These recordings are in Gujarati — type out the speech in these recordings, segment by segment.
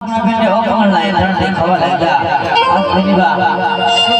આપણા બેને લાય ત્રણ દી ખાવા લાગ્યા. આ બનીબા શું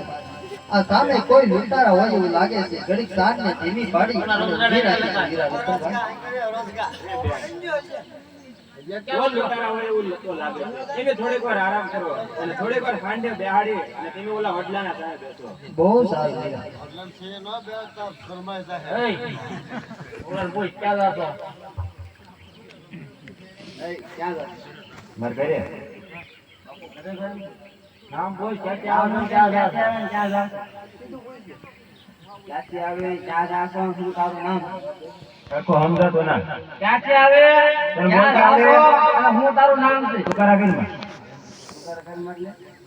રતનભાઈ આ સામે કોઈ લૂંટારા હોય એવું લાગે છે. ઘડીક સાર ને ધીમી પાડી બહુ સારું? માર ઘરે. નામ બોલ, ક્યાંથી આવો? ક્યાંથી આવે, ક્યાં જાશો, શું તારું નામ? ક્યાંથી આવે, ક્યાં જાશો, અને શું તારું નામ છે?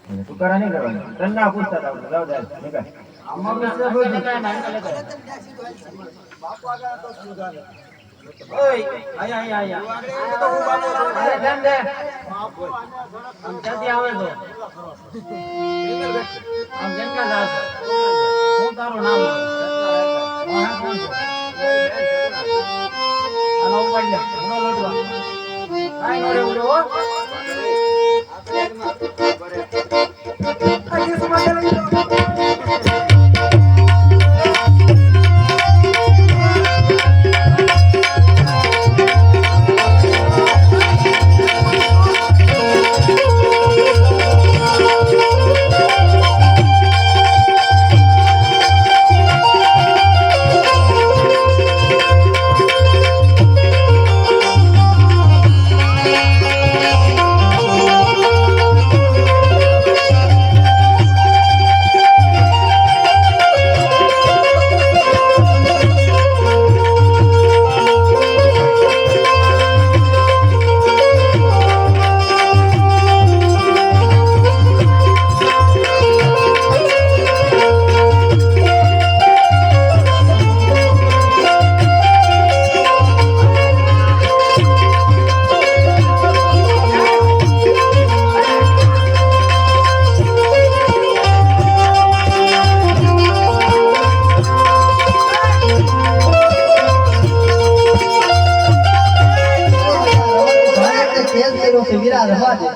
નહીં કરવાના. તને ના પૂછતા નીકળ. અમારું છે બધું. ઓય, આયા, આયા, આયા. અરે, કેમ છે? આમ ક્યાંથી આવે છો? આમ ક્યાં જાઓ છો? શું તારું નામ? હા, કોણ છે? હાલો, ઉપાડી લે. ઘણો લોટવા. કાંઈ નો રે ઉડે, કર્યો કે વીરા રવા દે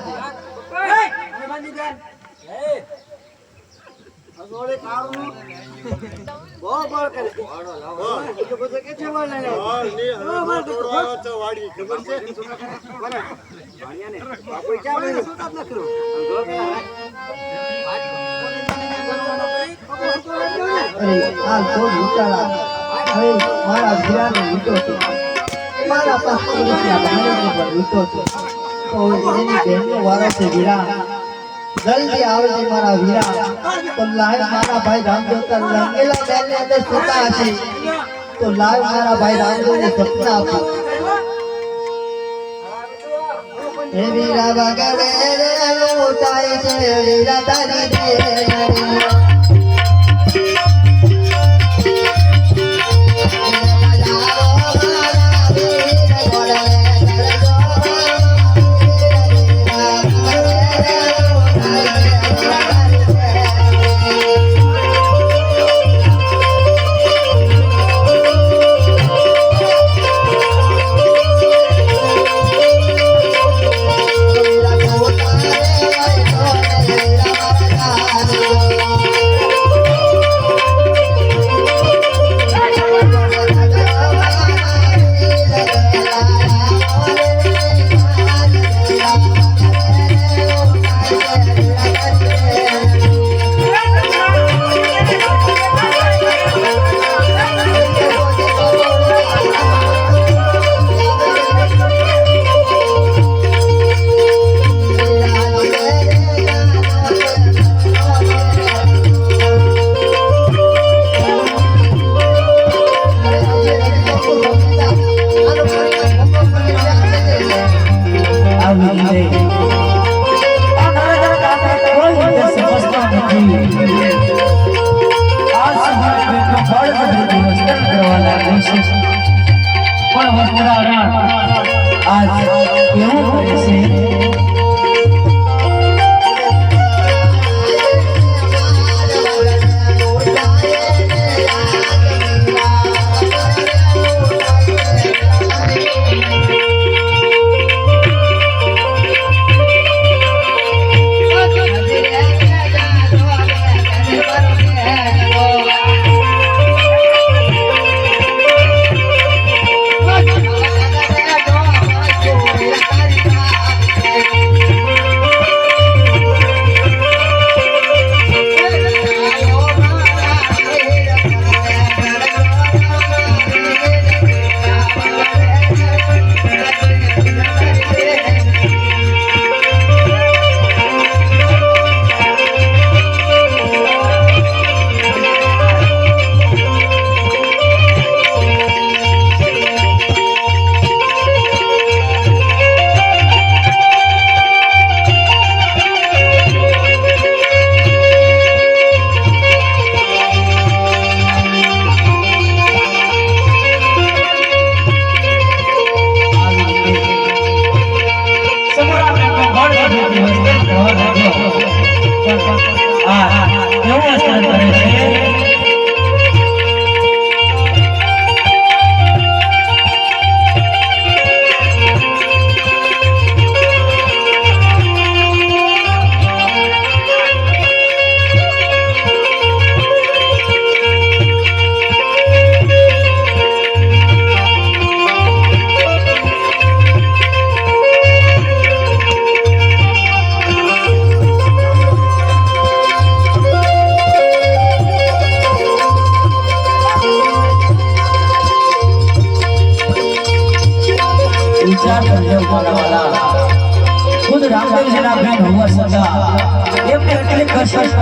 આ તો હવે મારા વીરાને લૂંટો છે મારા પાસ પોલીસના ભાણેજને પણ છે એની બહેનનો વારો છે વીરા જલ્દી આવજે મારા વીરા તો લાવ મારા ભાઈ રામજોતા રંગેલા રામજોને સપના આપો હે વીરા વગરે રે લૂંટાય છે વીરા તારી દેરી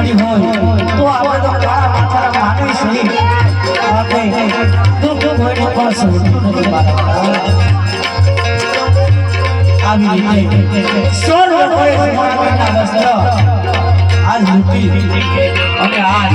যদি হই তো আমরা তো কারা মাথার মানুষ হই হবে দুঃখ ভরে কষ্ট আমি সর্ব করে মনটা বস্ত্র আজ মুক্তি আমি আজ।